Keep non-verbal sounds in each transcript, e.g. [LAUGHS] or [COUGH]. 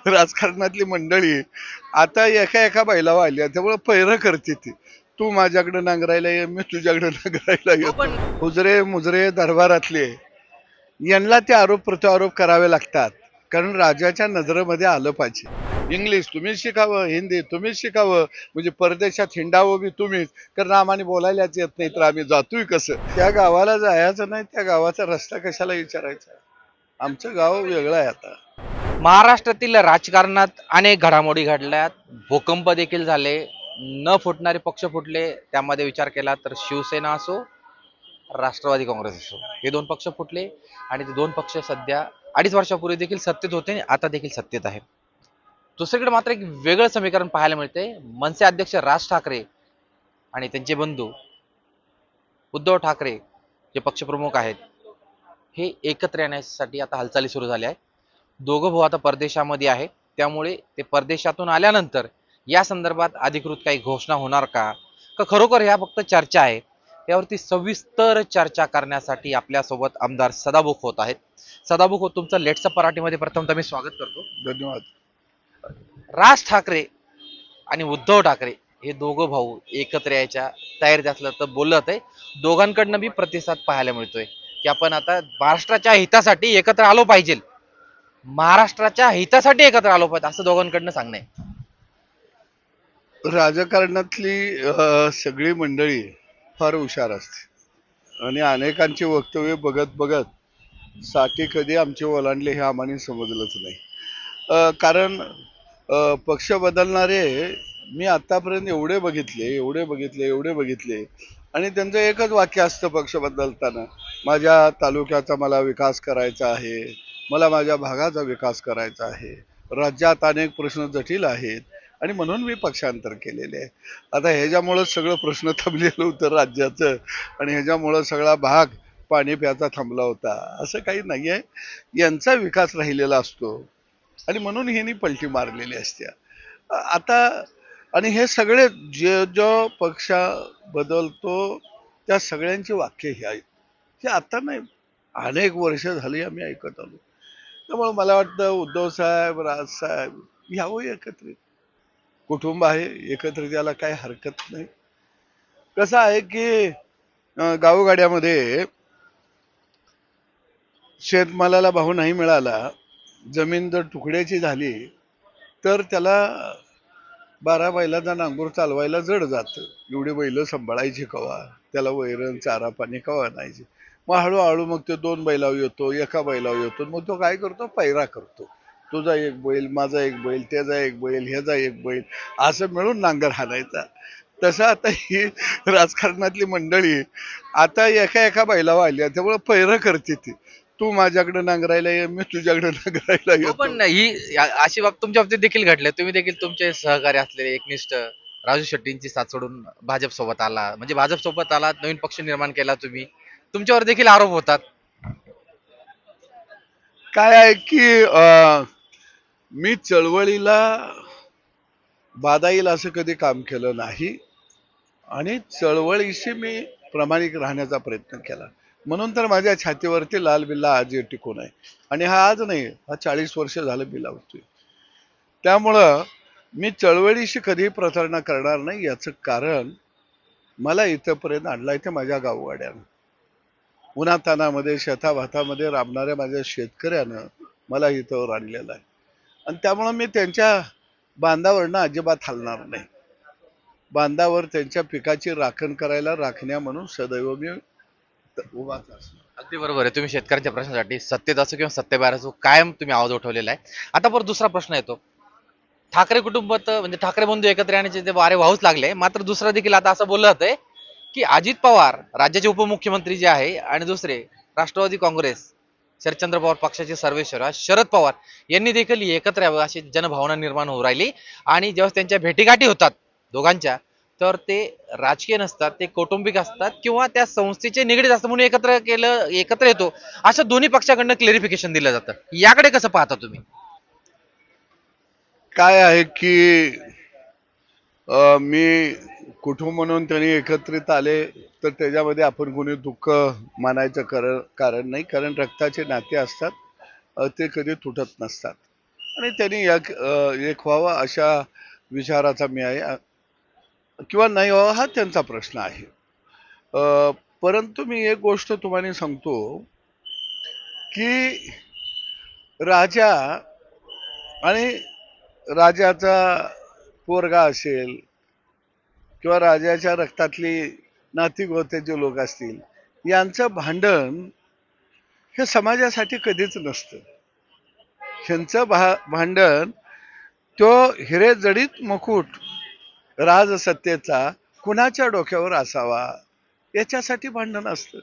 [LAUGHS] राजकारणातली मंडळी आता एका एका बैलावर आली त्यामुळे पैरं करते ती. तू माझ्याकडे नांगरायला ये मी तुझ्याकडे नांगरायला पण हुजरे मुजरे दरबारातले यांना ते आरोप प्रत्यारोप करावे लागतात. कारण राजाच्या नजरेमध्ये आलं पाहिजे. इंग्लिश तुम्हीच शिकावं. हिंदी तुम्हीच शिकावं. म्हणजे परदेशात हिंडावं बी तुम्हीच. कारण आम्हाला बोलायलाच येत नाही तर आम्ही जातोय कसं? त्या गावाला जायचं नाही त्या गावाचा रस्ता कशाला विचारायचा? आमचं गाव वेगळं आहे आता. महाराष्ट्रातील राजकारणात अनेक घडामोडी घडल्यात. भूकंप देखील झाले. न फुटणारे पक्ष फुटले त्यामध्ये विचार केला तर शिवसेना असो राष्ट्रवादी काँग्रेस असो. हे दोन पक्ष फुटले आणि ते दोन पक्ष सध्या अडीच वर्षापूर्वी देखील सत्तेत होते आणि आता देखील सत्तेत आहे दुसरीकडे मात्र एक वेगळं समीकरण पाहायला मिळते मनसे अध्यक्ष राज ठाकरे आणि त्यांचे बंधू उद्धव ठाकरे जे पक्षप्रमुख आहेत हे एकत्र येण्यासाठी आता हालचाली सुरू झाल्या आहेत. दोघं भाऊ आता परदेशामध्ये आहे. त्यामुळे ते परदेशातून आल्यानंतर या संदर्भात अधिकृत काही घोषणा होणार का? का खरोखर ह्या फक्त चर्चा आहे? यावरती सविस्तर चर्चा करण्यासाठी आपल्यासोबत आमदार सदाबुक होत आहेत. सदाबुक होत तुमचं लेट्सअप मराठीमध्ये प्रथमतः मी स्वागत करतो. धन्यवाद. राज ठाकरे आणि उद्धव ठाकरे हे दोघं भाऊ एकत्र यायच्या तयारीत असलं तर बोलत आहे. दोघांकडनं बी प्रतिसाद पाहायला मिळतोय. की आपण आता महाराष्ट्राच्या हितासाठी एकत्र आलो पाहिजे. महाराष्ट्राच्या हितासाठी एकत्र आलो पाहिजे असं दोघांकडनं सांगणं आहे. राजकारणातली सगळी मंडळी फार हुशार असते. आणि अनेकांची वक्तव्य बघत बघत साठी कधी आमचे ओलांडले हे आम्हाला समजलंच नाही. कारण पक्ष बदलणारे मी आतापर्यंत एवढे बघितले एवढे बघितले एवढे बघितले. आणि त्यांचं एकच वाक्य असतं पक्ष बदलताना माझ्या तालुक्याचा मला विकास करायचा आहे मला माझ्या भागाचा विकास करायचा आहे. राज्यात अनेक प्रश्न जटिल आहेत आणि म्हणून मी पक्षांतर केलेले आहे. आता ह्याच्यामुळं सगळं प्रश्न थांबलेलं होतं राज्याचं आणि ह्याच्यामुळं सगळा भाग पाणी प्याचा थांबला होता. असं काही नाही आहे. यांचा विकास राहिलेला असतो. आणि म्हणून ह्यांनी पलटी मारलेली असते. आता आणि हे सगळे जे जो पक्ष बदलतो त्या सगळ्यांची वाक्य ही आहेत. हे आता नाही. अनेक वर्ष झाली आम्ही ऐकत आलो. त्यामुळे मला वाटतं उद्धव साहेब राजसाहेब यावं एकत्रित. कुटुंब आहे एकत्रित याला काही हरकत नाही. कसं आहे की गावगाड्यामध्ये शेतमालाला भाव नाही मिळाला जमीन जर तुकड्याची झाली तर त्याला बारा बैलाचा नांगूर चालवायला जड जातं. एवढी बैलं सांभाळायची कवा? त्याला वैरण चारा पाणी कवा आणायची? मग हळूहळू मग ते दोन बैलावर येतो एका बैलावर येतो. मग तो काय करतो? पैरा करतो. तुझा एक बैल माझा एक बैल त्याचा एक बैल ह्याचा एक बैल असं मिळून नांगर हाणायचा. तसं आता ही राजकारणातली मंडळी आता एका एका बैलावर आली त्यामुळे पैरं करते ती. तू माझ्याकडे नांगरायला ये मी तुझ्याकडे नांगरायला हो, येतो. पण ही या- अशी बाब तुमच्या बाबतीत देखील घडले. तुम्ही देखील तुमचे सहकारी असलेले एकनिष्ठ राजू शेट्टींची साथ सोडून भाजप सोबत आला. म्हणजे भाजप सोबत आला नवीन पक्ष निर्माण केला तुम्ही. तुमच्यावर देखील आरोप होतात. काय आहे की अं, मी चळवळीला बाधा येईल असं कधी काम केलं नाही. आणि चळवळीशी मी प्रामाणिक राहण्याचा प्रयत्न केला. म्हणून तर माझ्या छातीवरती लाल बिल्ला आज टिकून आहे. आणि हा आज नाही हा चाळीस वर्ष झालं बिल्ला होतोय. त्यामुळं मी चळवळीशी कधीही प्रतारणा करणार नाही याचं कारण मला इथंपर्यंत आहे ते माझ्या गाववाड्यानं. उन्हातानामध्ये शेताभातामध्ये राबणाऱ्या माझ्या शेतकऱ्यानं मला इथं आणलेलं आहे. आणि त्यामुळं मी त्यांच्या बांधावरनं अजिबात हलणार नाही. बांधावर त्यांच्या पिकाची राखण करायला राखण्या म्हणून सदैव मी उभाच असणार अगदी बरोबर आहे. तुम्ही शेतकऱ्यांच्या प्रश्नासाठी सत्तेत असो किंवा सत्तेबाहेर असो कायम तुम्ही आवाज उठवलेला आहे. आता परत दुसरा प्रश्न येतो. ठाकरे कुटुंबात म्हणजे ठाकरे बंधू एकत्र येण्याचे ते वारे वाहूच लागले. मात्र दुसरा देखील आता असं बोललं जातंय की अजित पवार राज्याचे उपमुख्यमंत्री जे आहे आणि दुसरे राष्ट्रवादी काँग्रेस शरदचंद्र पवार पक्षाचे सर्वेश्वर शरद पवार यांनी देखील एकत्र यावं अशी जनभावना निर्माण होऊ राहिली. आणि जेव्हा त्यांच्या भेटीगाठी होतात दोघांच्या तर ते राजकीय नसतात ते कौटुंबिक असतात किंवा त्या संस्थेचे निगडीत असतात म्हणून एकत्र केलं एकत्र येतो. अशा दोन्ही पक्षाकडनं क्लेरिफिकेशन दिलं जातं. याकडे कसं पाहता तुम्ही? काय आहे की मी कुटुंब म्हणून त्यांनी एकत्रित आले तर त्याच्यामध्ये आपण कोणी दुःख मानायचं कर कारण नाही. कारण रक्ताचे नाते असतात ते कधी तुटत नसतात. आणि त्यांनी एक एक व्हावा अशा विचाराचा मी आहे. किंवा नाही व्हावा हा त्यांचा प्रश्न आहे. परंतु मी एक गोष्ट तुम्हाला सांगतो की राजा आणि राजाचा पोरगा असेल किंवा राजाच्या रक्तातली नाती गोत्याचे लोक असतील यांचं भांडण हे समाजासाठी कधीच नसतं. ह्यांचं भा भांडण तो हिरे जडीत मुकुट राजसत्तेचा कुणाच्या डोक्यावर असावा याच्यासाठी भांडण असतं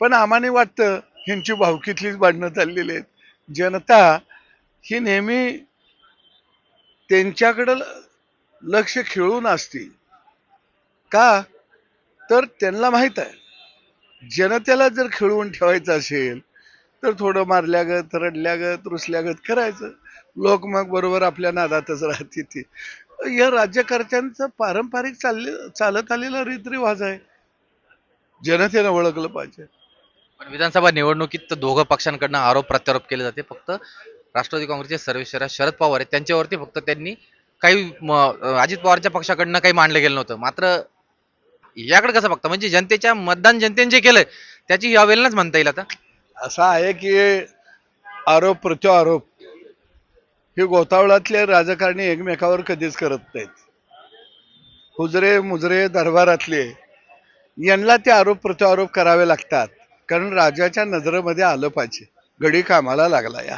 पण आम्हाने वाटतं ह्यांची भावकीतलीच भांडणं चाललेली आहेत. जनता ही नेहमी त्यांच्याकडं लक्ष खिळून असतील. का? तर त्यांना माहीत आहे. जनतेला जर खिळवून ठेवायचं असेल तर थोडं मारल्यागत रडल्यागत रुसल्यागत करायचं. लोक मग बरोबर आपल्या नादातच राहते ते. या राज्यकर्त्यांचं पारंपरिक चालले चालत आलेला रीतरिवाज आहे. जनतेनं ओळखलं पाहिजे. पण विधानसभा निवडणुकीत तर दोघं पक्षांकडनं आरोप प्रत्यारोप केले जाते. फक्त राष्ट्रवादी काँग्रेसचे सर्वेश्वरा शरद पवार आहेत. त्यांच्यावरती फक्त त्यांनी काही अजित पवारच्या पक्षाकडनं काही मांडलं गेलं नव्हतं. मात्र याकडे कसं बघता? म्हणजे जनतेच्या मतदान जनतेने जे केलंय त्याची ही वेळेलाच म्हणता येईल आता? असं आहे की आरोप प्रत्यारोप हे गोतावळातले राजकारणी एकमेकावर कधीच करत नाहीत. हुजरे मुजरे दरबारातले यांना ते आरोप प्रत्यारोप करावे लागतात कारण राजाच्या नजरेमध्ये आलं पाहिजे. गडी कामाला लागला या.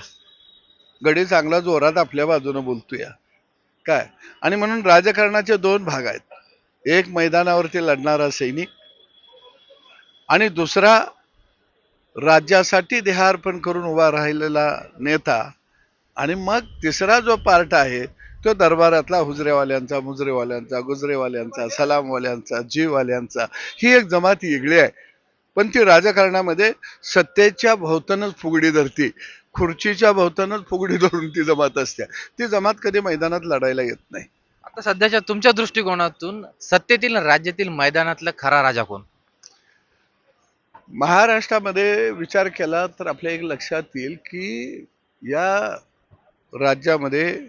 गडी चांगला जोरात आपल्या बाजूने बोलतो या काय? आणि म्हणून राजकारणाचे दोन भाग आहेत. एक मैदानावरती लढणारा सैनिक आणि दुसरा राज्यासाठी देहार्पण करून उभा राहिलेला नेता आणि मग तिसरा जो पार्ट आहे तो दरबारातला हुजरेवाल्यांचा मुजरेवाल्यांचा गुजरेवाल्यांचा सलामवाल्यांचा जीववाल्यांचा ही एक जमात वेगळी आहे. पण ती राजकारणामध्ये सत्तेच्या भोवतानच फुगडी धरती. खुर्चीच्या भोवतानच फुगडी धरून ती जमात असते. ती जमात कधी मैदानात लढायला येत नाही. आता सध्याच्या तुमच्या दृष्टिकोनातून सत्तेतील राज्यातील मैदानातला खरा राजा कोण? महाराष्ट्रामध्ये विचार केला तर आपल्या एक लक्षात येईल की या राज्यामध्ये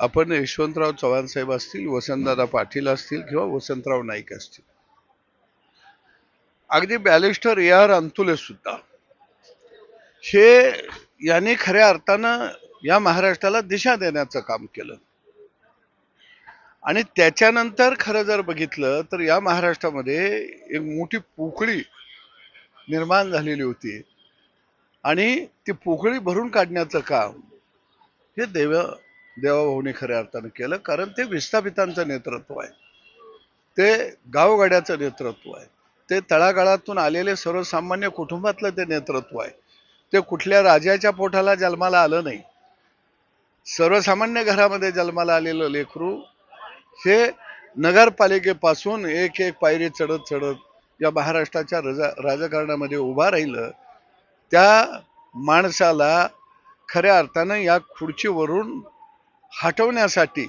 आपण यशवंतराव चव्हाण साहेब असतील वसंतदादा पाटील असतील किंवा वसंतराव नाईक असतील. अगदी बॅलिस्टर ए आर अंतुले सुद्धा हे यांनी खऱ्या अर्थानं या महाराष्ट्राला दिशा देण्याचं काम केलं. आणि त्याच्यानंतर खरं जर बघितलं तर या महाराष्ट्रामध्ये एक मोठी पोकळी निर्माण झालेली होती. आणि ती पोकळी भरून काढण्याचं काम हे देव देवाभाऊने खऱ्या अर्थानं केलं कारण ते विस्थापितांचं नेतृत्व आहे. ते गावगाड्याचं नेतृत्व आहे. ते तळागाळातून आलेले सर्वसामान्य कुटुंबातलं ते नेतृत्व आहे. ते कुठल्या राजाच्या पोटाला जन्माला आलं नाही. सर्वसामान्य घरामध्ये जन्माला आलेलं लेकरू हे नगरपालिकेपासून एक एक पायरी चढत चढत या महाराष्ट्राच्या रजा राजकारणामध्ये उभा राहिलं. त्या माणसाला खऱ्या अर्थानं या खुर्चीवरून हटवण्यासाठी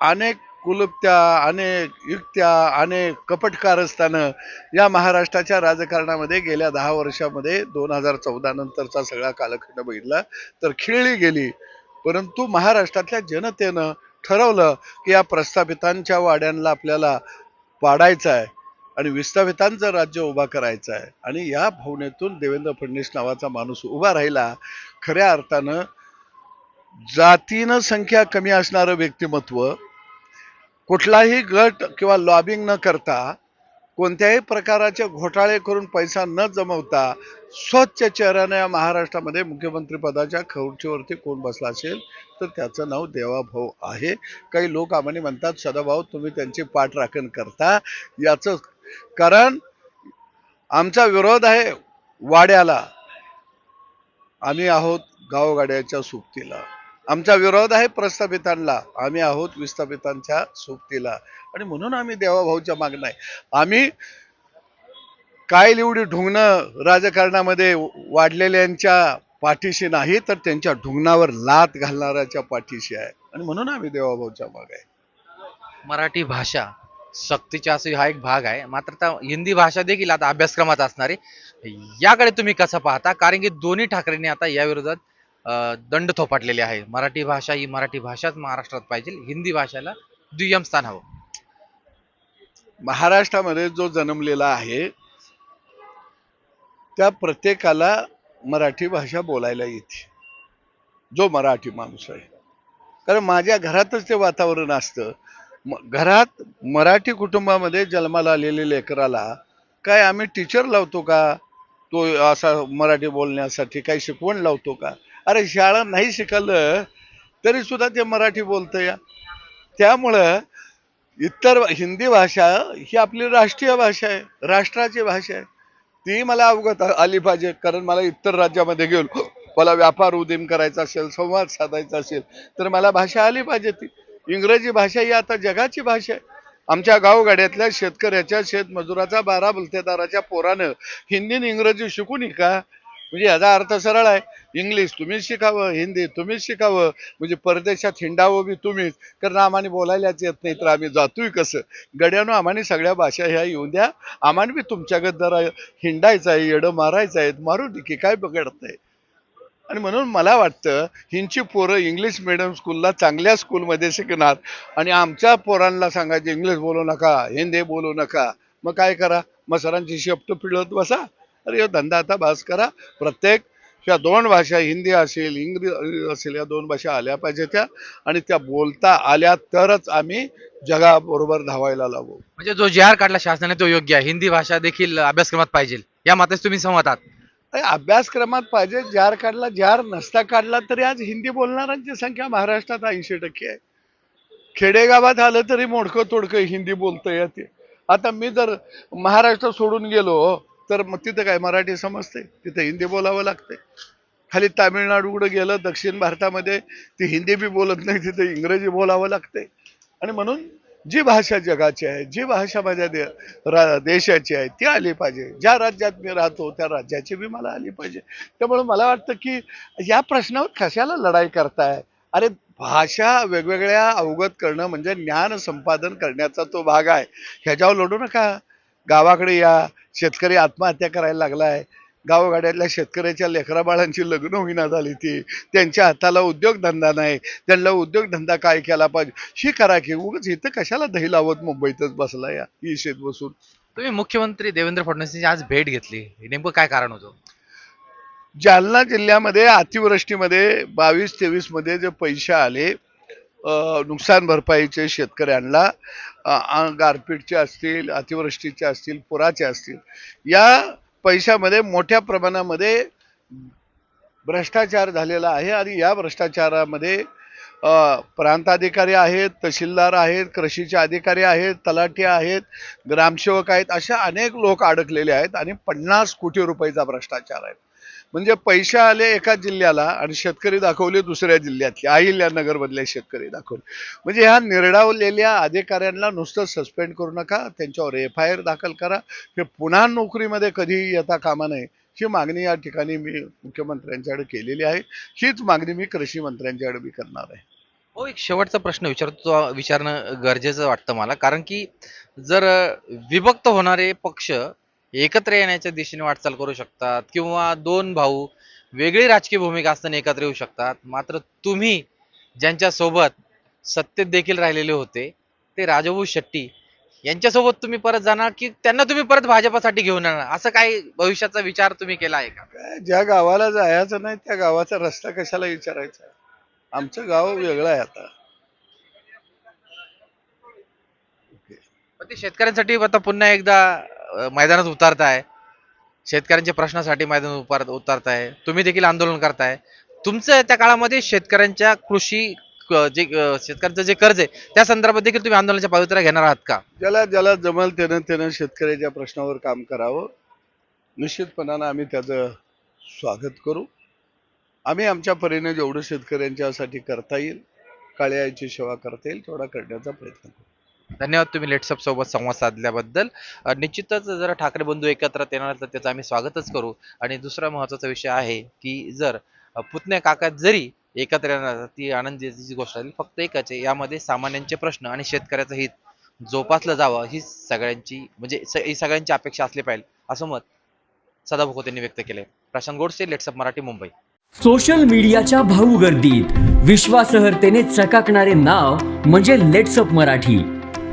अनेक कुलुप्त्या अनेक युक्त्या अनेक कपटकारस्थानं या महाराष्ट्राच्या राजकारणामध्ये गेल्या दहा वर्षामध्ये दोन हजार चौदा नंतरचा सगळा कालखंड बघितला तर खिळली गेली. परंतु महाराष्ट्रातल्या जनतेनं ठरवलं की या प्रस्थापितांच्या वाड्यांना आपल्याला पाडायचं आहे आणि विस्थापितांचं राज्य उभा करायचं आहे. आणि या भावनेतून देवेंद्र फडणवीस नावाचा माणूस उभा राहिला. खऱ्या अर्थानं जातीनं संख्या कमी असणारं व्यक्तिमत्व कुठलाही गट किंवा लॉबिंग न करता कोणत्याही प्रकाराचे घोटाळे करून पैसा न जमवता स्वच्छ चेहऱ्याने या महाराष्ट्रामध्ये मुख्यमंत्री पदाच्या खुर्चीवरती कोण बसला असेल तर त्याचं नाव देवाभाऊ आहे. काही लोक आम्हाला म्हणतात सदाभाऊ तुम्ही त्यांची पाठराखण करता. याचं कारण आमचा विरोध आहे वाड्याला. आम्ही आहोत गावगाड्याच्या सोबतीला. आमचा विरोध आहे प्रस्थापितांना. आम्ही आहोत विस्थापितांच्या सोबतीला. आणि म्हणून आम्ही देवाभाऊच्या मागणं आहे. आम्ही काय एवढी ढुंगणं राजकारणामध्ये वाढलेल्यांच्या पाठीशी नाही तर त्यांच्या ढुंगणावर लात घालणाऱ्याच्या पाठीशी आहे. आणि म्हणून आम्ही देवाभाऊच्या माग आहे. मराठी भाषा सक्तीच्या असं हा एक भाग आहे. मात्र आता हिंदी भाषा देखील आता अभ्यासक्रमात असणार. आहे याकडे तुम्ही कसं पाहता? कारण की दोन्ही ठाकरेंनी आता या विरोधात दंड थोपाटलेले आहे. मराठी भाषा ही मराठी भाषाच महाराष्ट्रात पाहिजे. हिंदी भाषेला दुय्यम स्थान हवं. महाराष्ट्रामध्ये जो जन्मलेला आहे त्या प्रत्येकाला मराठी भाषा बोलायला येते. जो मराठी माणूस आहे. कारण माझ्या घरातच ते वातावरण असतं. म- घरात मराठी कुटुंबामध्ये जन्माला आलेले लेकराला काय आम्ही टीचर लावतो का? तो असा मराठी बोलण्यासाठी काही शिकवण लावतो का? अरे शाळा नाही शिकलं तरी सुद्धा ते मराठी बोलतं या त्यामुळं इतर हिंदी भाषा ही आपली राष्ट्रीय भाषा आहे राष्ट्राची भाषा आहे. ती मला अवगत आली पाहिजे कारण मला इतर राज्यामध्ये घेऊन मला व्यापार उदीम करायचा असेल संवाद साधायचा असेल तर मला भाषा आली पाहिजे ती. इंग्रजी भाषा ही आता जगाची भाषा आहे. आमच्या गावगाड्यातल्या शेतकऱ्याच्या शेतमजुराचा बारा बलतेदाराच्या पोरानं हिंदी आणि इंग्रजी शिकू नये का? म्हणजे याचा अर्थ सरळ आहे. इंग्लिश तुम्हीच शिकावं हिंदी तुम्हीच शिकावं. म्हणजे परदेशात हिंडावं बी तुम्हीच. कारण आम्हाला बोलायलाच येत नाही तर आम्ही जातोय कसं? गड्यानं आम्हाला सगळ्या भाषा ह्या येऊन द्या. आम्हाला बी तुमच्याकडे जरा हिंडायचं आहे येडं मारायचं आहे मारू दे की काय बिघडत आहे आणि म्हणून मला वाटतं हिंची पोरं इंग्लिश मिडियम स्कूलला चांगल्या स्कूलमध्ये शिकणार. आणि आमच्या पोरांना सांगायचे इंग्लिश बोलू नका हिंदी बोलू नका मग काय करा? मग सरांची शब्द पिळत बसा. अरे ह्यो धंदा आता बास करा. प्रत्येक या दोन भाषा हिंदी असेल इंग्रजी असेल या दोन भाषा आल्या पाहिजे त्या. आणि त्या बोलता आल्या तरच आम्ही जगाबरोबर धावायला लागू म्हणजे जो जी आर काढला शासनाने तो योग्य आहे. हिंदी भाषा देखील अभ्यासक्रमात पाहिजे. या मातेच तुम्ही सहमत आहात? अभ्यासक्रमात पाहिजे. जार काढला जार नसता काढला तरी आज हिंदी बोलणाऱ्यांची संख्या महाराष्ट्रात ऐंशी टक्के आहे. खेडेगावात आलं तरी मोडकं तोडकं हिंदी बोलतं येते. आता मी जर महाराष्ट्र सोडून गेलो तर मग तिथं काय मराठी समजते तिथं हिंदी बोलावं लागते. खाली तामिळनाडूकडं गेलं दक्षिण भारतामध्ये ती हिंदी बी बोलत नाही तिथं इंग्रजी बोलावं लागते. आणि म्हणून जी भाषा जगाची आहे जी भाषा माझ्या दे देशाची आहे ती आली पाहिजे. ज्या राज्यात मी राहतो त्या राज्याची बी मला आली पाहिजे. त्यामुळे मला वाटतं की या प्रश्नावर कशाला लढाई करताय? अरे भाषा वेगवेगळ्या अवगत करणं म्हणजे ज्ञान संपादन करण्याचा तो भाग आहे. ह्याच्यावर लढू नका. गावाकडे या. शेतकरी आत्महत्या करायला लागलाय. गावगाड्यातल्या शेतकऱ्याच्या लेकरा बाळांची लग्न होईना झाली ती. त्यांच्या हाताला उद्योगधंदा नाही. त्यांना उद्योगधंदा काय केला पाहिजे? ही करा की उगाच इथं कशाला दही लावत मुंबईतच बसला या? इशेत बसून. तुम्ही मुख्यमंत्री देवेंद्र फडणवीसांची आज भेट घेतली. हे नेमकं काय कारण होतं? जालना जिल्ह्यामध्ये अतिवृष्टीमध्ये बावीस तेवीसमध्ये जे पैसे आले नुकसान भरपाईचे शेतकऱ्यांना गारपीटचे असतील अतिवृष्टीचे असतील पुराचे असतील या पैशामध्ये मोठ्या प्रमाणामध्ये भ्रष्टाचार झालेला आहे आणि या भ्रष्टाचारामध्ये प्रांताधिकारी आहेत तहसीलदार आहेत कृषीचे अधिकारी आहेत तलाठी आहेत ग्रामसेवक आहेत अशा अनेक लोक अडकलेले आहेत आणि पन्नास कोटी रुपयाचा भ्रष्टाचार आहे. म्हणजे पैसे आले एका जिल्ह्याला आणि शेतकरी दाखवले दुसऱ्या जिल्ह्यातले. अहिल्यानगर मधले शेतकरी दाखवले. म्हणजे ह्या निर्डावलेल्या अधिकाऱ्यांना नुसतं सस्पेंड करू नका. त्यांच्यावर एफ आय आर दाखल करा. हे पुन्हा नोकरीमध्ये कधीही येता कामा नये. ही मागणी या ठिकाणी मी मुख्यमंत्र्यांच्याकडे केलेली आहे. हीच मागणी मी कृषी मंत्र्यांच्याकडे मी करणार आहे. हो एक शेवटचा प्रश्न विचारतो तो विचारणं गरजेचं वाटतं मला. कारण की जर विभक्त होणारे पक्ष एकत्र येण्याच्या दिशेने वाटचाल करू शकतात किंवा दोन भाऊ वेगळी राजकीय भूमिका असताना एकत्र येऊ शकतात. मात्र तुम्ही ज्यांच्या सोबत सत्तेत देखील राहिलेले होते ते राजभाऊ शेट्टी यांच्यासोबत तुम्ही परत जाणार की त्यांना तुम्ही परत भाजपासाठी घेऊन येणार? असं काही भविष्याचा विचार तुम्ही केला आहे का? ज्या गावाला जायचं नाही त्या गावाचा रस्ता कशाला विचारायचा? आमचं गाव वेगळं आहे आता. ते शेतकऱ्यांसाठी आता पुन्हा एकदा मैदानात उतरताय. शेतकऱ्यांच्या प्रश्नासाठी मैदानात उपार उतरताय. तुम्ही देखील आंदोलन करताय. तुमचं त्या काळामध्ये शेतकऱ्यांच्या कृषी क- जे शेतकऱ्यांचं जे कर्ज आहे त्या संदर्भात देखील तुम्ही आंदोलनाच्या पावित्र्या घेणार आहात का? ज्याला ज्याला जमल त्यानं त्यानं शेतकऱ्याच्या प्रश्नावर काम करावं. निश्चितपणानं आम्ही त्याचं स्वागत करू. आम्ही आमच्या परीने जेवढं शेतकऱ्यांच्यासाठी करता येईल काळ्याची सेवा करता येईल तेवढा करण्याचा प्रयत्न करू. धन्यवाद तुम्ही लेट्सअप सोबत संवाद साधल्याबद्दल. निश्चितच जर ठाकरे बंधू एकत्र येणार तर त्याचं आम्ही स्वागतच करू. आणि दुसरा महत्त्वाचा विषय आहे की जर पुतण्या काका जरी एकत्र येणार ती आनंदीची गोष्ट आली फक्त एकच आहे यामध्ये सामान्यांचे प्रश्न आणि शेतकऱ्याचं हित जोपासलं जावं ही सगळ्यांची म्हणजे ही सगळ्यांची अपेक्षा असली पाहिजे असं मत सदाभाऊ त्यांनी व्यक्त केलंय. प्रशांत गोडसे लेट्सअप मराठी मुंबई. सोशल मीडियाच्या भाऊ गर्दीत विश्वासहर्तेने चकाकणारे नाव म्हणजे लेट्सअप मराठी.